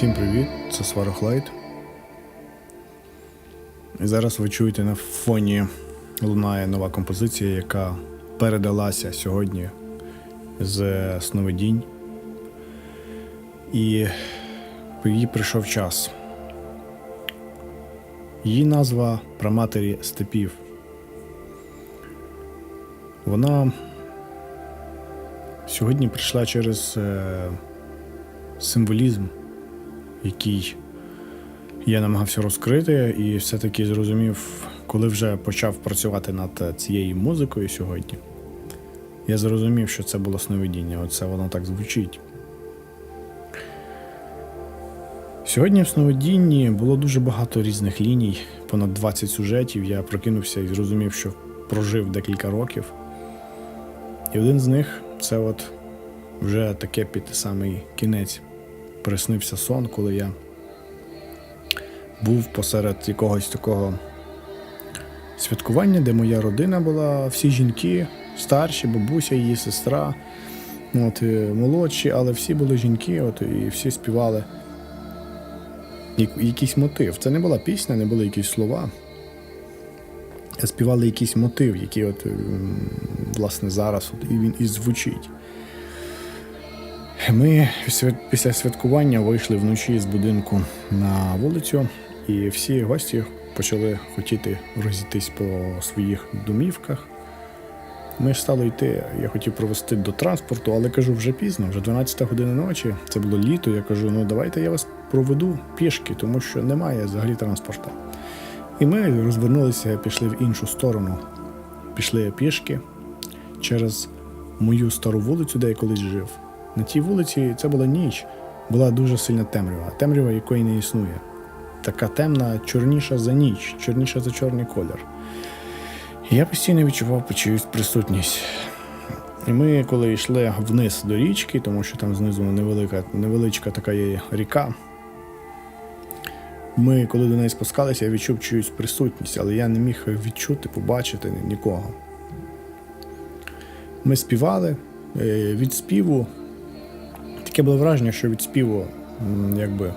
Всім привіт, це Сварохлайт. І зараз ви чуєте на фоні лунає нова композиція, яка передалася сьогодні з сновидінь. І її прийшов час. Її назва Праматері степів. Вона сьогодні прийшла через е, символізм, який я намагався розкрити, і все-таки зрозумів, коли вже почав працювати над цією музикою сьогодні, я зрозумів, що це було сновидіння. Оце воно так звучить. Сьогодні в сновидінні було дуже багато різних ліній, понад 20 сюжетів. Я прокинувся і зрозумів, що прожив декілька років. І один з них це от вже таке під самий кінець. Приснився сон, коли я був посеред якогось такого святкування, де моя родина була, всі жінки, старші, бабуся, її сестра, от, е, молодші, але всі були жінки, от, і всі співали якийсь мотив. Це не була пісня, не були якісь слова. Співали якийсь мотив, який от, власне зараз от, і він і звучить. Ми після святкування вийшли вночі з будинку на вулицю, і всі гості почали хотіти розійтись по своїх домівках. Ми ж стали йти. Я хотів провести до транспорту, але кажу, вже пізно, вже 12 година ночі. Це було літо. Я кажу, ну давайте я вас проведу пішки, тому що немає взагалі транспорту. І ми розвернулися, пішли в іншу сторону. Пішли пішки через мою стару вулицю, де я колись жив. На тій вулиці це була ніч, була дуже сильна темрява, темрява якої не існує. Така темна, чорніша за ніч, чорніша за чорний колір. Я постійно відчував чиюсь присутність. І ми, коли йшли вниз до річки, тому що там знизу невелика, невеличка така є ріка. Ми, коли до неї спускалися, я відчув чиюсь присутність, але я не міг відчути, побачити нікого. Ми співали е, від співу. Таке було враження, що від співу якби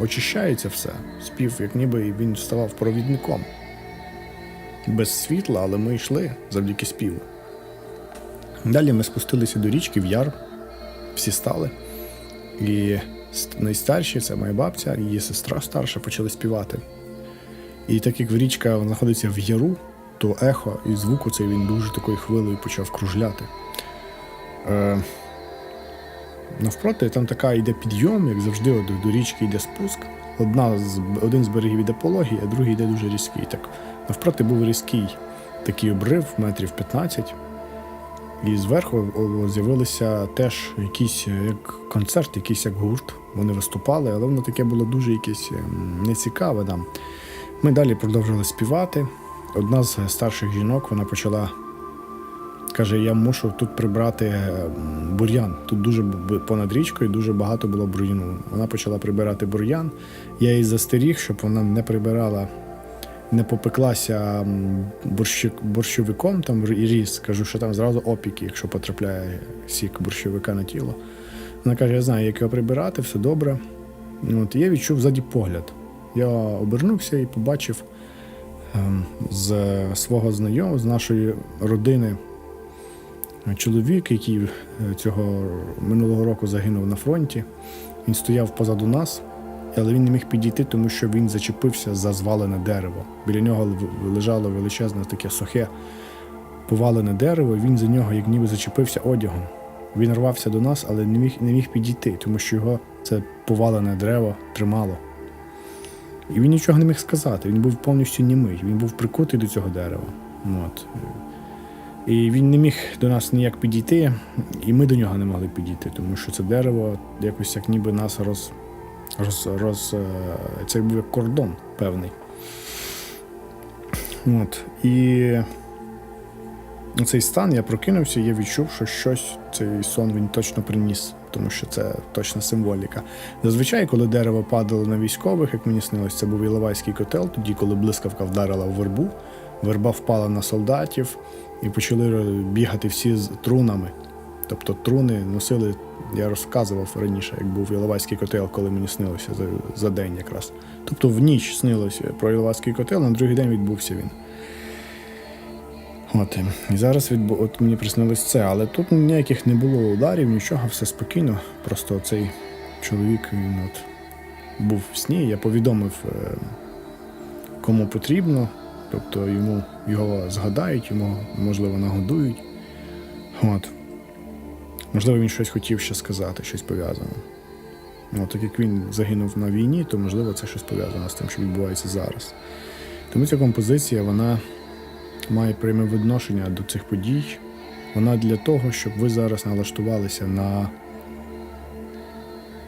очищається все. Спів, як ніби він ставав провідником. Без світла, але ми йшли завдяки співу. Далі ми спустилися до річки в яр, всі стали. І найстарші, це моя бабця, її сестра старша, почали співати. І так як річка знаходиться в яру, то ехо і звук оцей він дуже такою хвилею почав кружляти. Е, навпроти там така йде підйом, як завжди, от до річки йде спуск. Одна з, один з берегів йде пологий, а другий йде дуже різкий. Так, навпроти був різкий такий обрив, метрів 15. І зверху з'явилися теж якийсь е, як концерт, якийсь як гурт. Вони виступали, але воно таке було дуже якесь ем, нецікаве нам. Ми далі продовжили співати. Одна з старших жінок вона почала каже: Я мушу тут прибрати ем, бур'ян. Тут дуже понад річкою дуже багато було бур'яну. Вона почала прибирати бур'ян. Я її застеріг, щоб вона не прибирала, не попеклася борщик, борщовиком там і ріс. Кажу, що там зразу опіки, якщо потрапляє сік борщовика на тіло. Вона каже: Я знаю, як його прибирати, все добре. От, я відчув ззаді погляд. Я обернувся і побачив ем, з свого знайомого, з нашої родини, чоловік, який е, цього минулого року загинув на фронті. Він стояв позаду нас, але він не міг підійти, тому що він зачепився за звалене дерево. Біля нього лежало величезне таке сухе повалене дерево, і він за нього як ніби зачепився одягом. Він рвався до нас, але не міг, не міг підійти, тому що його це повалене дерево тримало. І він нічого не міг сказати. Він був повністю німий, він був прикутий до цього дерева. От. І він не міг до нас ніяк підійти, і ми до нього не могли підійти, тому що це дерево якось як ніби нас роз. роз, роз е, це був як кордон певний. От. І цей стан я прокинувся, я відчув, що щось цей сон він точно приніс, тому що це точна символіка. Зазвичай, коли дерево падало на військових, як мені снилось, це був Іловайський котел, тоді, коли блискавка вдарила в вербу, верба впала на солдатів і почали бігати всі з трунами. Тобто труни носили Я розказував раніше, як був Іловайський котел, коли мені снилося за, за день якраз. Тобто в ніч снилося про Іловайський котел, на другий день відбувся він. От, і зараз відбу... от мені приснилось це, але тут ніяких не було ударів, нічого, все спокійно. Просто цей чоловік він от був в сні, я повідомив, е, кому потрібно, тобто йому його згадають, йому, можливо, нагодують. От. Можливо, він щось хотів ще сказати, щось пов'язане. Ну, так як він загинув на війні, то можливо це щось пов'язане з тим, що відбувається зараз. Тому ця композиція, вона має пряме відношення до цих подій. Вона для того, щоб ви зараз налаштувалися на,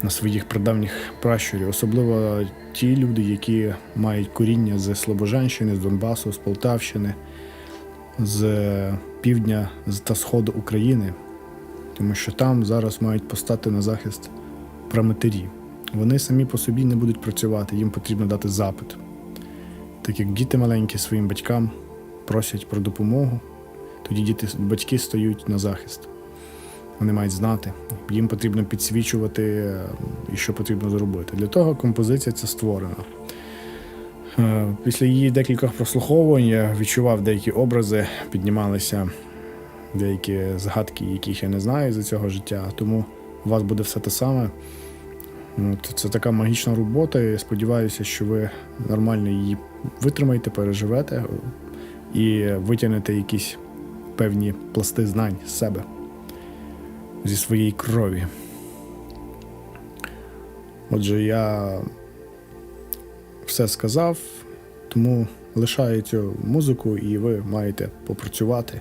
на своїх прадавніх пращурів, особливо ті люди, які мають коріння з Слобожанщини, з Донбасу, з Полтавщини, з півдня та сходу України, тому що там зараз мають постати на захист праматері. Вони самі по собі не будуть працювати, їм потрібно дати запит. Так як діти маленькі своїм батькам просять про допомогу, тоді діти, батьки стають на захист. Вони мають знати, їм потрібно підсвічувати, е, і що потрібно зробити. Для того композиція ця створена. Е, Після її декількох прослуховувань я відчував деякі образи, піднімалися деякі згадки, яких я не знаю за цього життя. Тому у вас буде все те саме. Це така магічна робота. Я сподіваюся, що ви нормально її витримаєте, переживете і витягнете якісь певні пласти знань з себе, зі своєї крові. Отже, я все сказав, тому лишаю цю музику, і ви маєте попрацювати.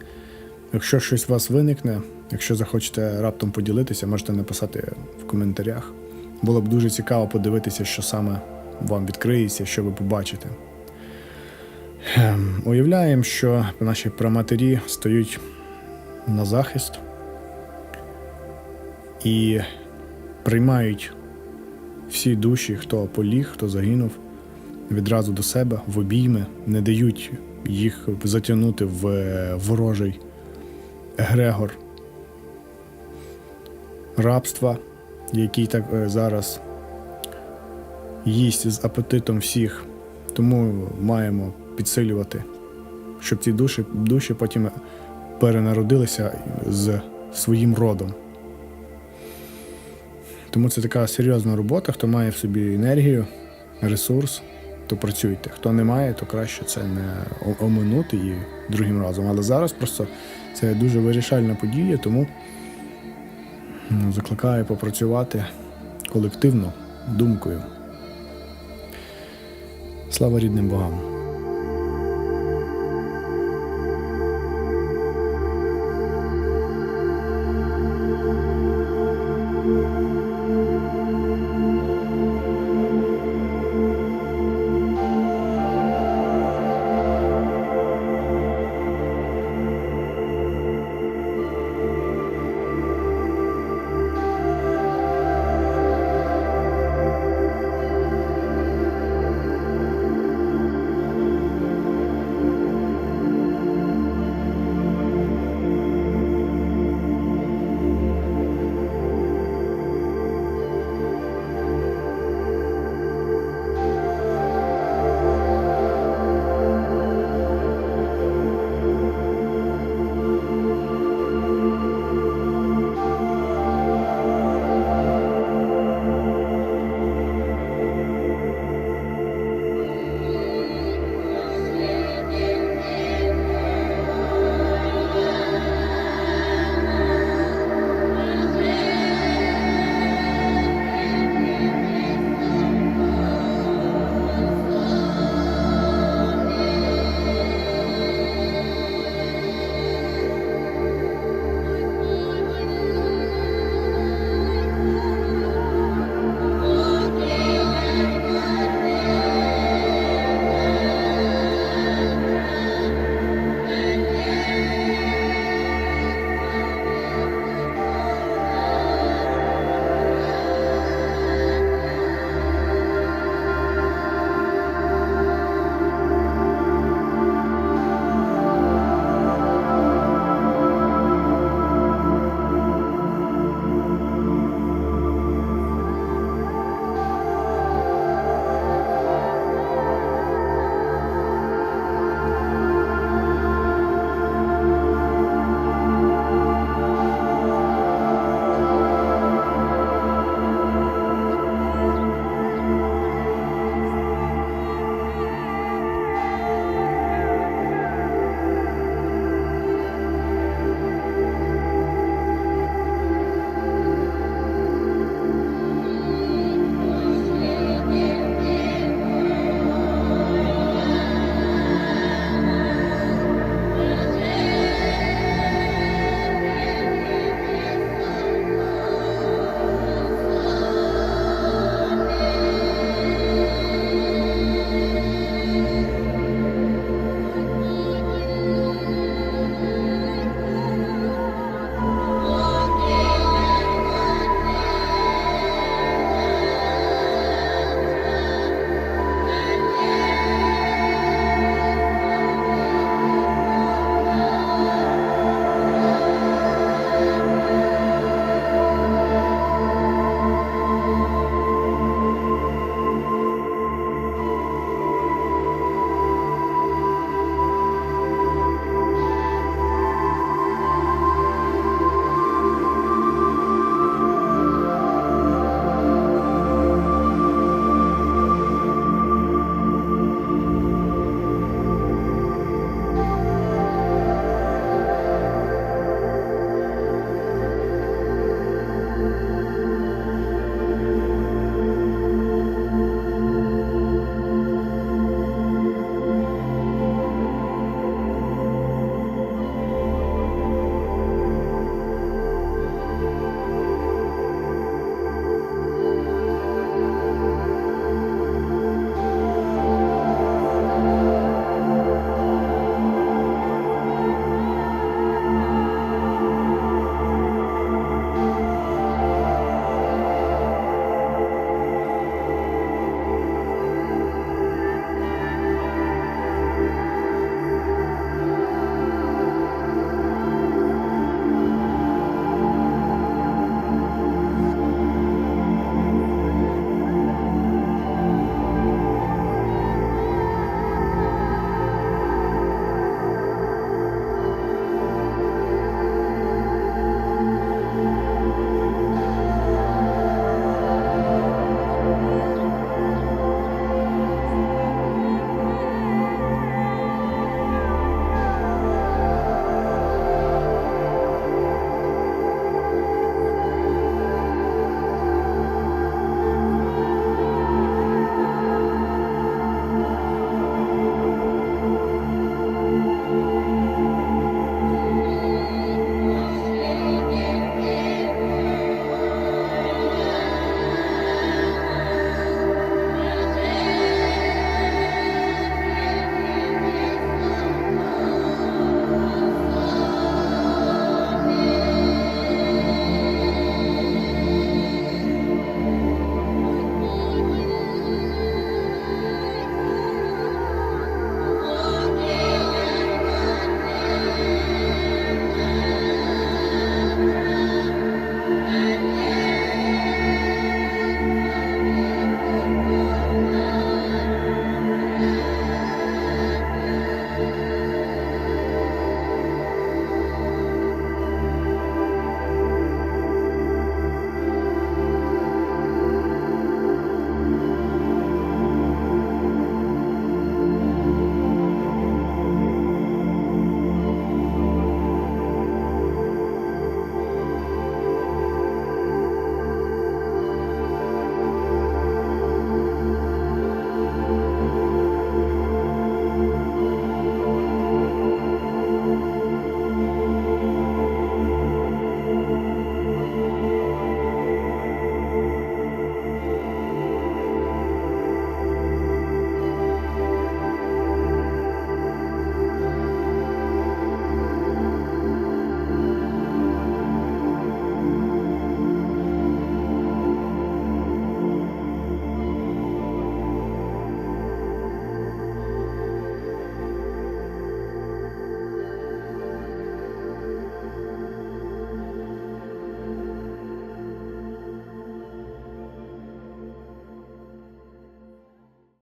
Якщо щось у вас виникне, якщо захочете раптом поділитися, можете написати в коментарях. Було б дуже цікаво подивитися, що саме вам відкриється, що ви побачите. Ем, Уявляємо, що наші праматері стають на захист і приймають всі душі, хто поліг, хто загинув, відразу до себе в обійми, не дають їх затягнути в е, ворожий егрегор рабства, який так е, зараз їсть з апетитом всіх. Тому маємо підсилювати, щоб ці душі, душі потім перенародилися з своїм родом. Тому це така серйозна робота. Хто має в собі енергію, ресурс, то працюйте. Хто не має, то краще це не оминути і другим разом. Але зараз просто це дуже вирішальна подія, тому ну, закликаю попрацювати колективно, думкою. Слава рідним богам!